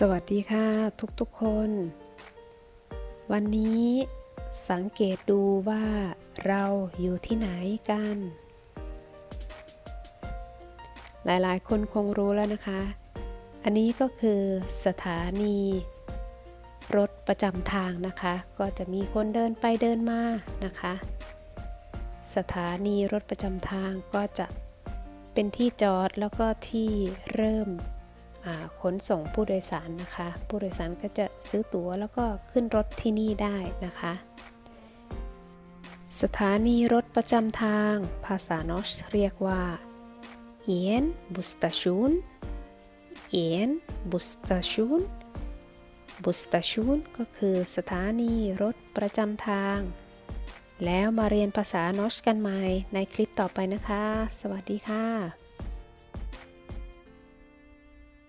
สวัสดีค่ะทุกๆคน วันนี้สังเกตดูว่าเราอยู่ที่ไหนกัน หลายๆ คนคงรู้แล้วนะคะ อันนี้ก็คือสถานี รถประจำทางนะคะ ก็จะมีคนเดินไปเดินมานะคะ สถานีรถประจำทางก็จะเป็นที่จอดแล้วก็ที่เริ่ม ขนส่งผู้โดยสารนะคะ ผู้โดยสารก็จะซื้อตั๋วแล้วก็ขึ้นรถที่นี่ได้นะคะ สถานีรถประจำทาง ภาษานอชเรียกว่า en busstation en busstation busstation ก็คือสถานีรถประจำทาง แล้วมาเรียนภาษานอชกันใหม่ในคลิปต่อไปนะคะ สวัสดีค่ะ